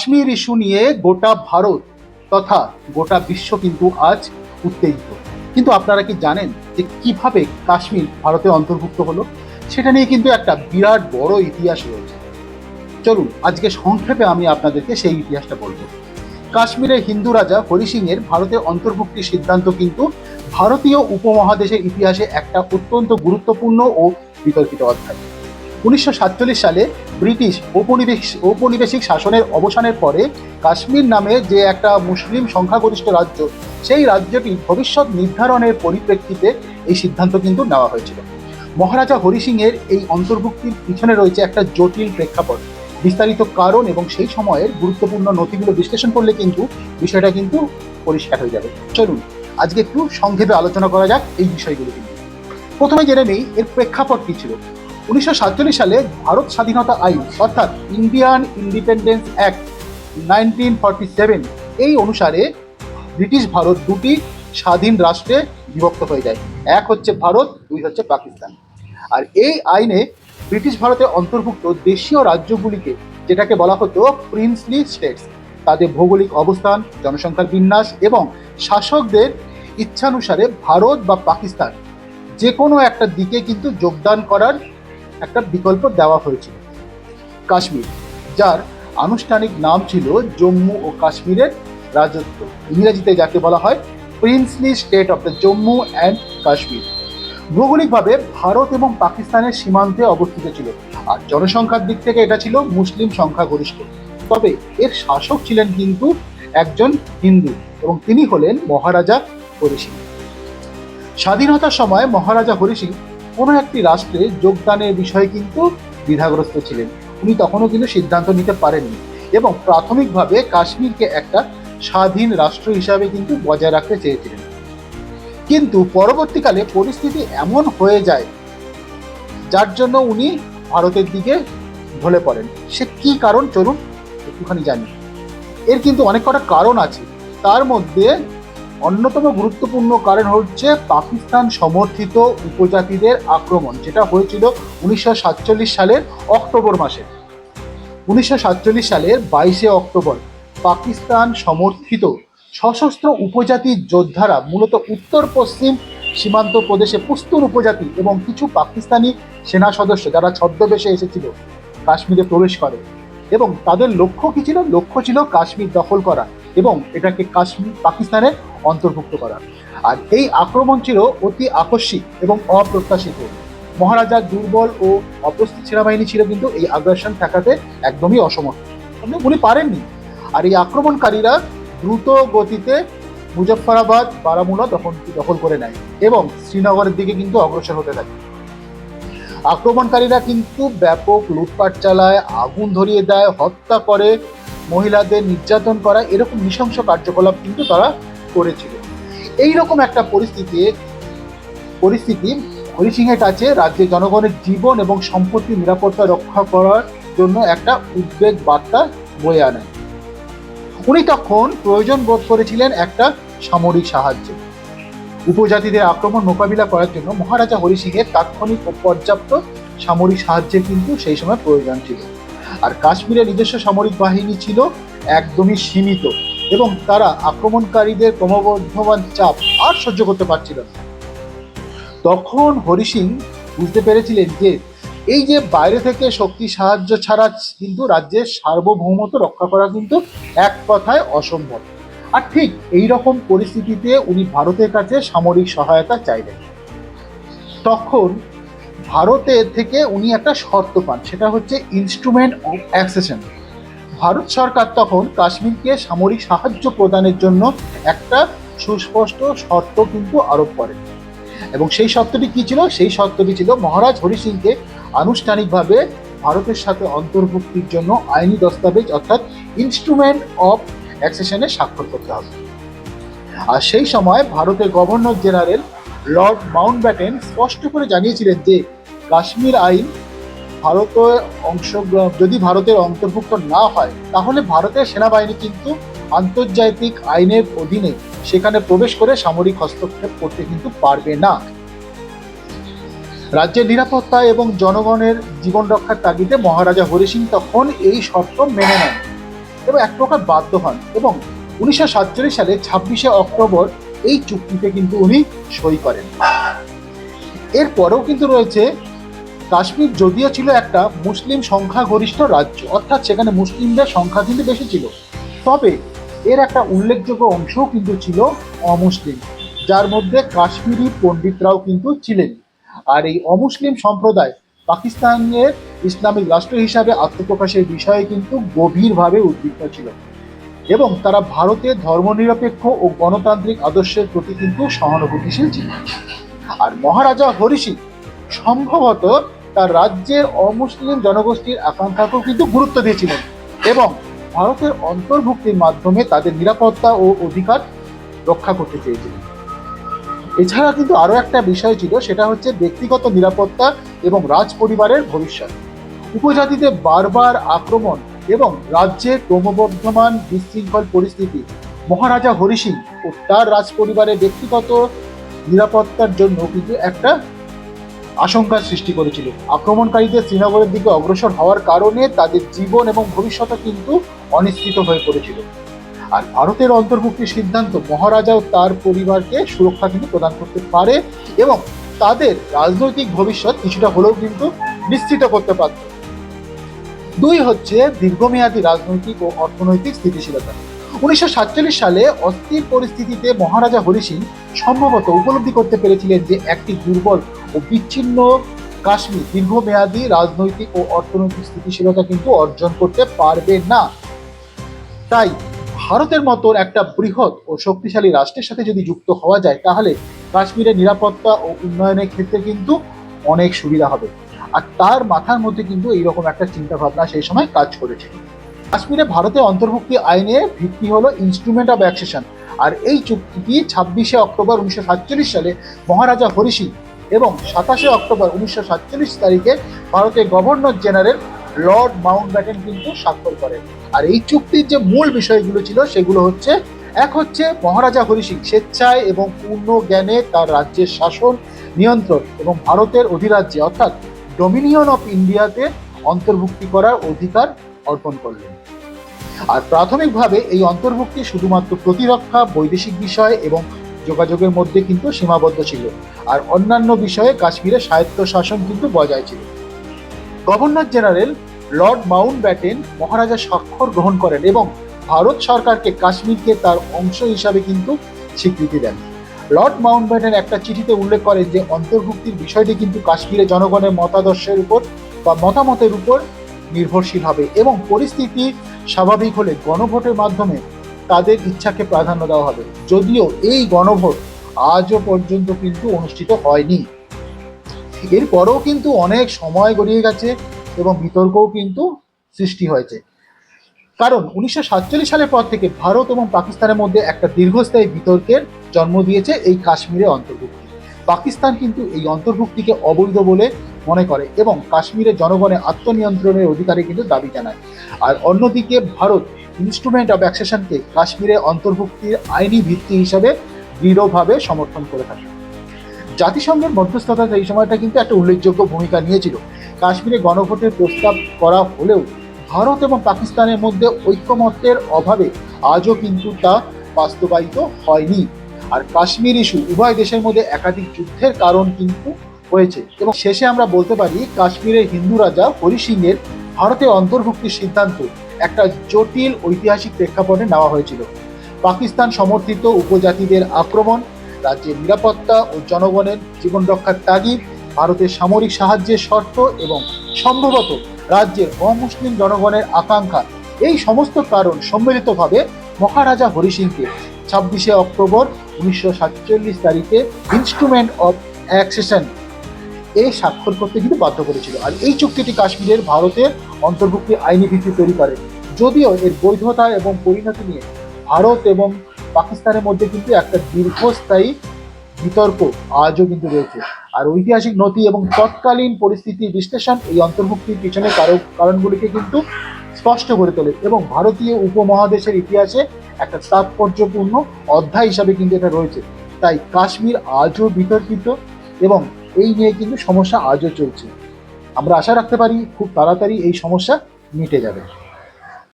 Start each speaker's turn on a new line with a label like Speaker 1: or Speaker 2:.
Speaker 1: Kashmir issue নিয়ে গোটা ভারত তথা গোটা বিশ্ব কিন্তু আজ উত্তেজিত। কিন্তু আপনারা কি জানেন যে কীভাবে কাশ্মীর ভারতে অন্তর্ভুক্ত হলো? সেটা নিয়ে কিন্তু একটা বিরাট বড় ইতিহাস রয়েছে। চলুন, আজকে সংক্ষেপে আমি আপনাদেরকে সেই ইতিহাসটা বলব। কাশ্মীরের হিন্দু রাজা হরি সিং এর ভারতে অন্তর্ভুক্তির সিদ্ধান্ত কিন্তু ভারতীয় উপমহাদেশের ইতিহাসে একটা অত্যন্ত গুরুত্বপূর্ণ ও বিতর্কিত অধ্যায়। উনিশশো সাতচল্লিশ সালে ব্রিটিশ ঔপনিবেশ ঔপনিবেশিক শাসনের অবসানের পরে কাশ্মীর নামে যে একটা মুসলিম সংখ্যাগরিষ্ঠ রাজ্য, সেই রাজ্যটি ভবিষ্যৎ নির্ধারণের পরিপ্রেক্ষিতে এই সিদ্ধান্ত কিন্তু নেওয়া হয়েছিল। মহারাজা হরি সিং এর এই অন্তর্ভুক্তির পিছনে রয়েছে একটা জটিল প্রেক্ষাপট। বিস্তারিত কারণ এবং সেই সময়ের গুরুত্বপূর্ণ নথিগুলো বিশ্লেষণ করলে কিন্তু বিষয়টা কিন্তু পরিষ্কার হয়ে যাবে। চলুন, আজকে একটু সংক্ষেপে আলোচনা করা যাক এই বিষয়গুলো কিন্তু প্রথমে জেনে নেই এর প্রেক্ষাপট কি ছিল। উনিশশো সাতচল্লিশ সালে ভারত স্বাধীনতা আইন, অর্থাৎ Indian independence act nineteen forty seven, এই অনুসারে ব্রিটিশ ভারত দুটি স্বাধীন রাষ্ট্রে বিভক্ত হয়ে যায়। এক হচ্ছে ভারত, দুই হচ্ছে পাকিস্তান। আর এই আইনে ব্রিটিশ ভারতে অন্তর্ভুক্ত দেশীয় রাজ্যগুলিকে, যেটাকে বলা হতো প্রিন্সলি স্টেটস, তাদের ভৌগোলিক অবস্থান, জনসংখ্যার বিন্যাস এবং শাসকদের ইচ্ছানুসারে ভারত বা পাকিস্তান যে কোনো একটা দিকে কিন্তু যোগদান করার একটা বিকল্প দেওয়া হয়েছিল। কাশ্মীর, যার আনুষ্ঠানিক নাম ছিল জম্মু ও কাশ্মীরের রাজত্ব। ইংরেজিতে যাকে বলা হয় princely state of the Jammu and Kashmir. ভৌগোলিকভাবে ভারত এবং পাকিস্তানের সীমান্তে অবস্থিত ছিল। আর জনসংখ্যার দিক থেকে এটা ছিল মুসলিম সংখ্যাগরিষ্ঠ। তবে এর শাসক ছিলেন কিন্তু একজন হিন্দু এবং তিনি হলেন মহারাজা হরি সিং স্বাধীনতার সময় মহারাজা হরি সিং কোনো একটি রাষ্ট্রে যোগদানের বিষয়ে কিন্তু দ্বিধাগ্রস্ত ছিলেন। উনি তখনও কিন্তু সিদ্ধান্ত নিতে পারেননি এবং প্রাথমিকভাবে কাশ্মীরকে একটা স্বাধীন রাষ্ট্র হিসাবে কিন্তু বজায় রাখতে চেয়েছিলেন। কিন্তু পরবর্তীকালে পরিস্থিতি এমন হয়ে যায়, যার জন্য উনি ভারতের দিকে ঢলে পড়েন। সে কি কারণ? চলুন একটুখানি জানি। এর কিন্তু অনেক কটা কারণ আছে। তার মধ্যে অন্যতম গুরুত্বপূর্ণ কারণ হচ্ছে পাকিস্তান সমর্থিত উপজাতিদের আক্রমণ, যেটা হয়েছিল উনিশশো সাতচল্লিশ সালের অক্টোবর মাসে। উনিশশো সাতচল্লিশ সালের বাইশে অক্টোবর, পাকিস্তান সমর্থিত সশস্ত্র উপজাতি যোদ্ধারা মূলত উত্তর পশ্চিম সীমান্ত প্রদেশে পুস্তুন উপজাতি এবং কিছু পাকিস্তানি সেনা সদস্য যারা ছদ্মবেশে এসেছিল, কাশ্মীরে প্রবেশ করে। এবং তাদের লক্ষ্য কী ছিল? লক্ষ্য ছিল কাশ্মীর দখল করা। এবং এটাকে কাশ্মীর পাকিস্তানের অন্তর্ভুক্ত করা। আর এই আক্রমণ ছিল অতি আকস্মিক এবং অপ্রত্যাশিত। মহারাজার দুর্বল ও অপ্রস্তুত সেনাবাহিনী ছিল কিন্তু এই আগ্রাসন ঠেকাতে একদমই অসমর্থ। উনি পারেননি। আর এই আক্রমণকারীরা দ্রুত গতিতে মুজফ্ফরাবাদ, বারামুলা দখল দখল করে নেয় এবং শ্রীনগরের দিকে কিন্তু অগ্রসর হতে থাকে। আক্রমণকারীরা কিন্তু ব্যাপক লুটপাট চালায়, আগুন ধরিয়ে দেয়, হত্যা করে, মহিলাদের নির্যাতন করা এরকম নৃশংস কার্যকলাপ কিন্তু তারা করেছিল। এই রকম একটা পরিস্থিতি পরিস্থিতি হরি সিংয়ের কাছে রাজ্যের জনগণের জীবন এবং সম্পত্তির নিরাপত্তা রক্ষা করার জন্য একটা উদ্বেগ বার্তা বয়ে আনেন উনি তখন প্রয়োজন বোধ করেছিলেন একটা সামরিক সাহায্য। উপজাতিদের আক্রমণ মোকাবিলা করার জন্য মহারাজা হরি সিংয়ের তাৎক্ষণিক ও পর্যাপ্ত সামরিক সাহায্যের কিন্তু সেই সময় প্রয়োজন ছিল। আর কাশ্মীরের নিজস্ব সামরিক বাহিনী ছিল একদমই সীমিত এবং তারা আক্রমণকারীদের ক্রমবর্ধমান চাপ আর সহ্য করতে পারছিল না। তখন হরি সিং বুঝতে পেরেছিলেন যে এই যে বাইরে থেকে শক্তি সাহায্য ছাড়া কিন্তু রাজ্যের সার্বভৌমত্ব রক্ষা করা কিন্তু এক কথায় অসম্ভব। আর ঠিক এই রকম পরিস্থিতিতে উনি ভারতের কাছে সামরিক সহায়তা চাইলেন। তখন ভারতের থেকে উনি একটা শর্ত পান, সেটা হচ্ছে ইনস্ট্রুমেন্ট অফ অ্যাক্সেশন ভারত সরকার তখন কাশ্মীরকে সামরিক সাহায্য প্রদানের জন্য একটা সুস্পষ্ট শর্ত কিন্তু আরোপ করে এবং সেই শর্তটি কি ছিল? সেই শর্তটি ছিল মহারাজ হরি সিংকে আনুষ্ঠানিকভাবে ভারতের সাথে অন্তর্ভুক্তির জন্য আইনি দস্তাবেজ অর্থাৎ ইনস্ট্রুমেন্ট অফ অ্যাক্সেশনে স্বাক্ষর করতে হবে। আর সেই সময় ভারতের governor general Lord Mountbatten স্পষ্ট করে জানিয়েছিলেন যে, কাশ্মীর আইন ভারতের অংশ, যদি ভারতের অন্তর্ভুক্ত না হয়, তাহলে ভারতের সেনাবাহিনী কিন্তু আন্তর্জাতিক আইনের অধীনে সেখানে প্রবেশ করে সামরিক হস্তক্ষেপ করতে কিন্তু পারবে না। রাজ্যের নিরাপত্তা এবং জনগণের জীবন রক্ষার তাগিদে মহারাজা হরি সিং তখন এই শর্ত মেনে নেন। এবং এক প্রকার বাধ্য হন এবং উনিশশো সাতচল্লিশ সালে ছাব্বিশে অক্টোবর এই চুক্তিতে কিন্তু উনি সই করেন। এরপরেও কিন্তু রয়েছে, কাশ্মীর যদিও ছিল একটা মুসলিম সংখ্যাগরিষ্ঠ রাজ্য, অর্থাৎ সেখানে মুসলিমদের সংখ্যা কিন্তু বেশি ছিল। তবে এর একটা উল্লেখযোগ্য অংশও কিন্তু ছিল অমুসলিম, যার মধ্যে কাশ্মীরি পণ্ডিতরাও কিন্তু ছিলেন। আর এই অমুসলিম সম্প্রদায় পাকিস্তানের ইসলামিক রাষ্ট্র হিসাবে আত্মপ্রকাশের বিষয়ে কিন্তু গভীরভাবে উদ্বিগ্ন ছিল। এবং তারা ভারতের ধর্মনিরপেক্ষ ও গণতান্ত্রিক আদর্শের প্রতি কিন্তু সহানুভূতিশীল ছিল। আর মহারাজা হরি সিং সম্ভবত তার রাজ্যের অমুসলিম জনগোষ্ঠীর আকাঙ্ক্ষাকেও কিন্তু গুরুত্ব দিয়েছিলেন এবং ভারতের অন্তর্ভুক্তির মাধ্যমে তাদের নিরাপত্তা ও অধিকার রক্ষা করতে চেয়েছিলেন। এছাড়া কিন্তু আরও একটা বিষয় ছিল, সেটা হচ্ছে ব্যক্তিগত নিরাপত্তা এবং রাজ পরিবারের ভবিষ্যৎ। উপজাতিতে বারবার আক্রমণ এবং রাজ্যে ক্রমবর্ধমান বিশৃঙ্খল পরিস্থিতি, মহারাজা হরি সিং ও তার রাজ পরিবারের ব্যক্তিগত নিরাপত্তার জন্য কিন্তু একটা আশঙ্কার সৃষ্টি করেছিল। আক্রমণকারীদের শ্রীনগরের দিকে অগ্রসর হওয়ার কারণে তাদের জীবন এবং ভবিষ্যৎ কিন্তু অনিশ্চিত হয়ে পড়েছিল। আর ভারতের অন্তর্ভুক্তির সিদ্ধান্ত মহারাজা ও তার পরিবারকে সুরক্ষা কিন্তু প্রদান করতে পারে এবং তাদের রাজনৈতিক ভবিষ্যৎ কিছুটা হলেও কিন্তু নিশ্চিত করতে পারত। দুই হচ্ছে দীর্ঘমেয়াদী রাজনৈতিক ও অর্থনৈতিক স্থিতিশীলতা। উনিশশো সাতচল্লিশ সালে অস্থির পরিস্থিতিতে মহারাজা হরি সিং সম্ভবত উপলব্ধি করতে পেরেছিলেন যে একটি দুর্বল ও বিচ্ছিন্ন কাশ্মীর দীর্ঘমেয়াদী রাজনৈতিক ও অর্থনৈতিক স্থিতিশীলতা কিন্তু অর্জন করতে পারবে না। তাই ভারতের মতন একটা বৃহৎ ও শক্তিশালী রাষ্ট্রের সাথে যদি যুক্ত হওয়া যায়, তাহলে কাশ্মীরের নিরাপত্তা ও উন্নয়নের ক্ষেত্রে কিন্তু অনেক সুবিধা হবে। আর তার মাথার মধ্যে কিন্তু এইরকম একটা চিন্তা ভাবনা সেই সময় কাজ করেছে। কাশ্মীরে ভারতের অন্তর্ভুক্তি আইনে ভিত্তি হলো ইনস্ট্রুমেন্ট অফ অ্যাকসেশন আর এই চুক্তিটি ছাব্বিশে অক্টোবর উনিশশো সাতচল্লিশ সালে মহারাজা হরি সিং এবং সাতাশে অক্টোবর উনিশশো সাতচল্লিশ তারিখে ভারতের governor general Lord Mountbatten কিন্তু স্বাক্ষর করেন। আর এই চুক্তির যে মূল বিষয়গুলো ছিল সেগুলো হচ্ছে, এক হচ্ছে মহারাজা হরি সিং স্বেচ্ছায় এবং পূর্ণ জ্ঞানে তার রাজ্যের শাসন নিয়ন্ত্রণ এবং ভারতের অধিরাজ্যে অর্থাৎ ডোমিনিয়ন অফ ইন্ডিয়াতে অন্তর্ভুক্তি করার অধিকার অর্পণ করলেন। আর প্রাথমিকভাবে এই অন্তর্ভুক্তি শুধুমাত্র প্রতিরক্ষা, বৈদেশিক বিষয় এবং যোগাযোগের মধ্যে কিন্তু সীমাবদ্ধ ছিল। আর অন্যান্য বিষয়ে কাশ্মীরে স্বায়ত্ত শাসন কিন্তু বজায় ছিল। Governor general Lord Mountbatten maharaja স্বাক্ষর গ্রহণ করেন এবং ভারত সরকারকে কাশ্মীরকে তার অংশ হিসাবে কিন্তু স্বীকৃতি দেন। লর্ড মাউন্ট ব্যাটেন একটা চিঠিতে উল্লেখ করেন যে, অন্তর্ভুক্তির বিষয়টি কিন্তু কাশ্মীরের জনগণের মতাদর্শের উপর বা মতামতের উপর নির্ভরশীল হবে এবং পরিস্থিতি স্বাভাবিক হলে গণভোটের মাধ্যমে তাদের ইচ্ছাকে প্রাধান্য দেওয়া হবে। যদিও এই গণভোট আজও পর্যন্ত কিন্তু অনুষ্ঠিত হয়নি। এরপরেও কিন্তু অনেক সময় গড়িয়ে গেছে এবং বিতর্কও কিন্তু সৃষ্টি হয়েছে। কারণ উনিশশো সাতচল্লিশ সালের পর থেকে ভারত এবং পাকিস্তানের মধ্যে একটা দীর্ঘস্থায়ী বিতর্কের জন্ম দিয়েছে এই কাশ্মীরে অন্তর্ভুক্তি। পাকিস্তান কিন্তু এই অন্তর্ভুক্তিকে অবৈধ বলে মনে করে এবং কাশ্মীরের জনগণের আত্মনিয়ন্ত্রণের অধিকারে কিন্তু দাবি জানায়। আর অন্যদিকে ভারত ইনস্ট্রুমেন্ট অফ অ্যাক্সেশনকে কাশ্মীরে অন্তর্ভুক্তির আইনি ভিত্তি হিসাবে দৃঢ়ভাবে সমর্থন করে থাকে। জাতিসংঘের মধ্যস্থতা এই সময়টা কিন্তু একটা উল্লেখযোগ্য ভূমিকা নিয়েছিল। কাশ্মীরে গণভোটের প্রস্তাব করা হলেও ভারত এবং পাকিস্তানের মধ্যে ঐক্যমত্যের অভাবে আজও কিন্তু তা বাস্তবায়িত হয়নি। আর কাশ্মীর ইস্যু উভয় দেশের মধ্যে একাধিক যুদ্ধের কারণ কিন্তু হয়েছে। এবং শেষে আমরা বলতে পারি, কাশ্মীরের হিন্দু রাজা হরি সিংয়ের ভারতে অন্তর্ভুক্তির সিদ্ধান্ত একটা জটিল ঐতিহাসিক প্রেক্ষাপটে নেওয়া হয়েছিল। পাকিস্তান সমর্থিত উপজাতিদের আক্রমণ, রাজ্যের নিরাপত্তা ও জনগণের জীবন রক্ষার তাগিদ ভারতের সামরিক সাহায্যের শর্ত এবং সম্ভবত রাজ্যের অমুসলিম জনগণের আকাঙ্ক্ষা। এই সমস্ত কারণ সম্মিলিতভাবে মহারাজা হরি সিংকে ছাব্বিশে অক্টোবর উনিশশো সাতচল্লিশ তারিখে ইনস্ট্রুমেন্ট অফ অ্যাক্সেশন এ স্বাক্ষর করতে কিন্তু বাধ্য করেছিল। আর এই চুক্তিটি কাশ্মীরের ভারতের অন্তর্ভুক্তি আইনি ভিত্তি তৈরি করে। যদিও এর বৈধতা এবং পরিণতি নিয়ে ভারত এবং পাকিস্তানের মধ্যে কিন্তু একটা দীর্ঘস্থায়ী বিতর্ক আজও কিন্তু রয়েছে। আর ঐতিহাসিক নথি এবং তৎকালীন পরিস্থিতির বিশ্লেষণ এই অন্তর্ভুক্তির পিছনে কারও কারণগুলিকে কিন্তু স্পষ্ট করে তোলে এবং ভারতীয় উপমহাদেশের ইতিহাসে একটা তাৎপর্যপূর্ণ অধ্যায় হিসাবে কিন্তু এটা রয়েছে। তাই কাশ্মীর আজও বিতর্কিত এবং এই নিয়ে কিন্তু সমস্যা আজও চলছে। আমরা আশা রাখতে পারি খুব তাড়াতাড়ি এই সমস্যা মিটে যাবে।